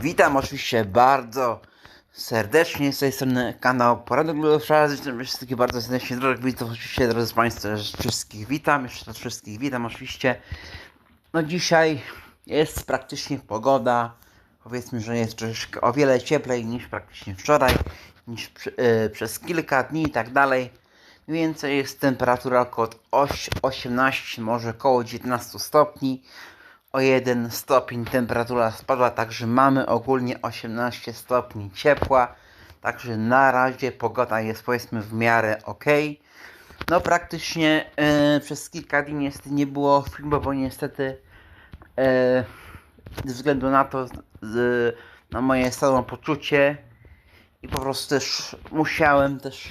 Witam oczywiście bardzo serdecznie z tej strony kanał Poranek Ludowsza. Wszystkich bardzo serdecznie, drodzy widzów, oczywiście drodzy Państwo, wszystkich witam, jeszcze raz wszystkich witam oczywiście. No dzisiaj jest praktycznie pogoda, powiedzmy, że jest troszeczkę o wiele cieplej niż praktycznie wczoraj, niż przy, e, przez kilka dni i tak dalej. Więcej jest temperatura około oś- 18, może około 19 stopni o 1 stopień temperatura spadła, także mamy ogólnie 18 stopni ciepła. Także na razie pogoda jest powiedzmy w miarę ok. No praktycznie e, przez kilka dni niestety nie było filmu, bo niestety e, ze względu na to, na moje samopoczucie i po prostu też musiałem też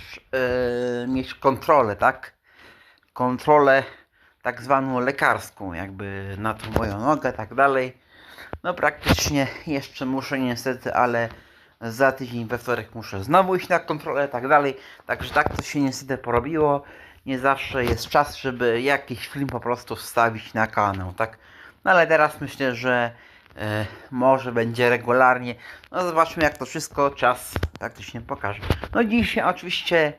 e, mieć kontrolę, tak? Kontrolę tak zwaną lekarską, jakby na tą moją nogę, tak dalej. No praktycznie jeszcze muszę niestety, ale za tydzień we wtorek muszę znowu iść na kontrolę, tak dalej. Także tak to się niestety porobiło. Nie zawsze jest czas, żeby jakiś film po prostu wstawić na kanał, tak? No ale teraz myślę, że e, może będzie regularnie. No zobaczmy jak to wszystko czas praktycznie pokaże. No dzisiaj oczywiście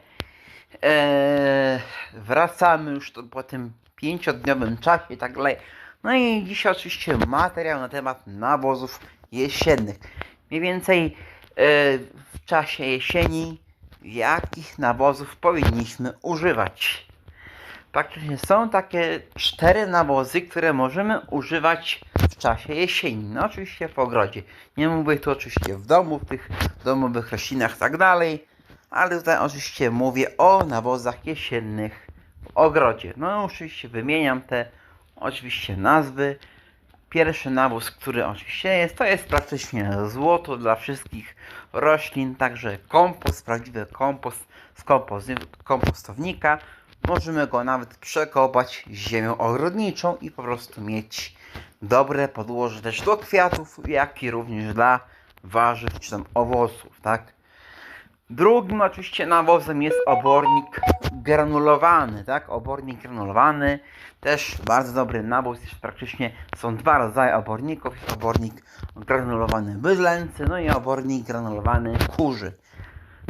e, wracamy już to, po tym pięciodniowym czasie i tak dalej. No i dzisiaj oczywiście materiał na temat nawozów jesiennych. Mniej więcej e, w czasie jesieni jakich nawozów powinniśmy używać. Praktycznie są takie cztery nawozy, które możemy używać czasie jesieni. No oczywiście w ogrodzie. Nie mówię tu oczywiście w domu, w tych domowych roślinach i tak dalej. Ale tutaj oczywiście mówię o nawozach jesiennych w ogrodzie. No oczywiście wymieniam te oczywiście nazwy. Pierwszy nawóz, który oczywiście jest, to jest praktycznie złoto dla wszystkich roślin, także kompost, prawdziwy kompost z kompostownika. Możemy go nawet przekopać ziemią ogrodniczą i po prostu mieć dobre podłoże też do kwiatów, jak i również dla warzyw czy tam owoców, tak? Drugim oczywiście nawozem jest obornik granulowany, tak? Obornik granulowany, też bardzo dobry nawóz, jest praktycznie są dwa rodzaje oborników, jest obornik granulowany bydlęcy, no i obornik granulowany kurzy.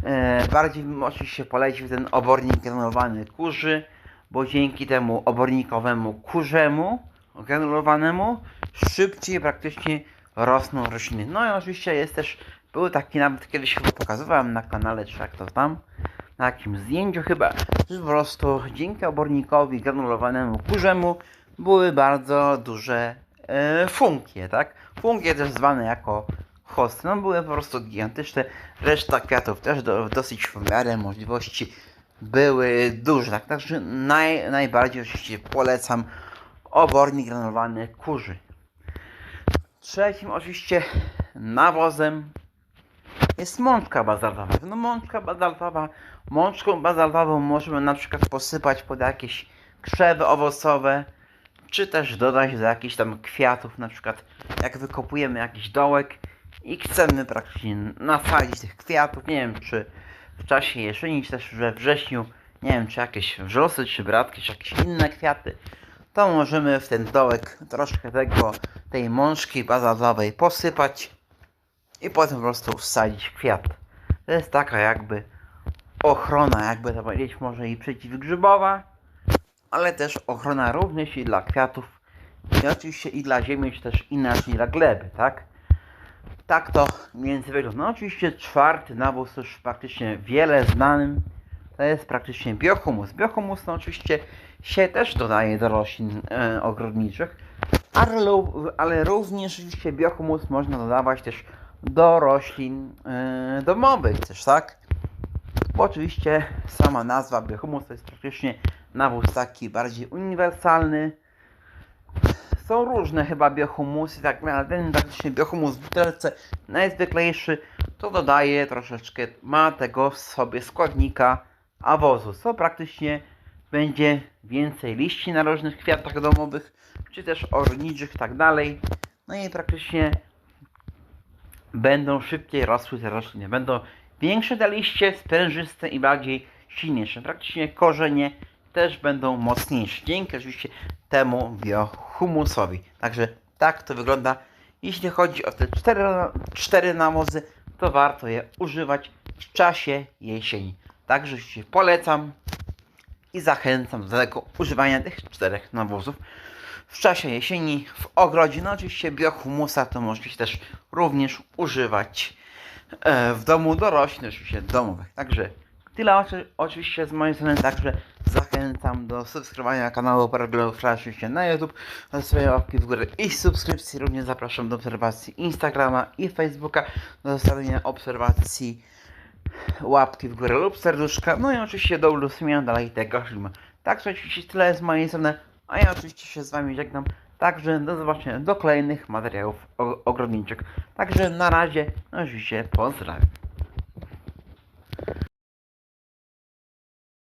E, bardziej bym oczywiście polecił ten obornik granulowany kurzy, bo dzięki temu obornikowemu kurzemu granulowanemu szybciej praktycznie rosną rośliny. No i oczywiście jest też, był taki nawet kiedyś chyba pokazywałem na kanale, czy jak to tam, na jakimś zdjęciu chyba, że po prostu dzięki obornikowi granulowanemu kurzemu były bardzo duże e, funkie, tak? Funkie też zwane jako hosty, no były po prostu gigantyczne, reszta kwiatów też do, dosyć w miarę możliwości były duże, tak? Także naj, najbardziej oczywiście polecam obornik granulowany kurzy. Trzecim oczywiście nawozem jest mączka bazaltowa. No mączka bazaltowa, mączką bazaltową możemy na przykład posypać pod jakieś krzewy owocowe, czy też dodać do jakichś tam kwiatów, na przykład jak wykopujemy jakiś dołek i chcemy praktycznie nasadzić tych kwiatów, nie wiem czy w czasie jesieni, czy też we wrześniu, nie wiem czy jakieś wrzosy, czy bratki, czy jakieś inne kwiaty, to możemy w ten dołek troszkę tego, tej mączki bazaltowej posypać i potem po prostu wsadzić kwiat. To jest taka jakby ochrona, jakby to powiedzieć, może i przeciwgrzybowa, ale też ochrona również i dla kwiatów i oczywiście i dla ziemi, czy też inaczej dla gleby, tak? Tak to mniej więcej wygląda. No oczywiście czwarty nawóz już praktycznie wiele znanym, to jest praktycznie biohumus. Biohumus no oczywiście się też dodaje do roślin e, ogrodniczych, ale, ale również oczywiście biohumus można dodawać też do roślin e, domowych też, tak? Bo oczywiście sama nazwa biohumus to jest praktycznie nawóz taki bardziej uniwersalny. Są różne chyba biohumusy, tak, ale ten praktycznie biohumus w butelce najzwyklejszy to dodaje troszeczkę, ma tego w sobie składnika awozu, co praktycznie będzie więcej liści na różnych kwiatach domowych, czy też ogrodniczych i tak dalej. No i praktycznie będą szybciej rosły te rośliny. Będą większe te liście, sprężyste i bardziej silniejsze. Praktycznie korzenie też będą mocniejsze. Dzięki oczywiście temu biohumusowi. Także tak to wygląda. Jeśli chodzi o te cztery, cztery nawozy, to warto je używać w czasie jesieni. Także się polecam i zachęcam do tego używania tych czterech nawozów w czasie jesieni w ogrodzie. No oczywiście biohumusa to możecie też również używać e, w domu do roślin, oczywiście domowych. Także tyle oczy, oczywiście z mojej strony, także zachęcam do subskrybowania kanału Paraglów oczywiście na YouTube, do swojej łapki w górę i subskrypcji. Również zapraszam do obserwacji Instagrama i Facebooka, do zostawienia obserwacji łapki w górę lub serduszka, no i oczywiście do udostępnienia dalej tego filmu. Także oczywiście tyle z mojej strony, a ja oczywiście się z Wami żegnam. Także do zobaczenia do kolejnych materiałów ogrodniczych. Także na razie, no oczywiście pozdrawiam.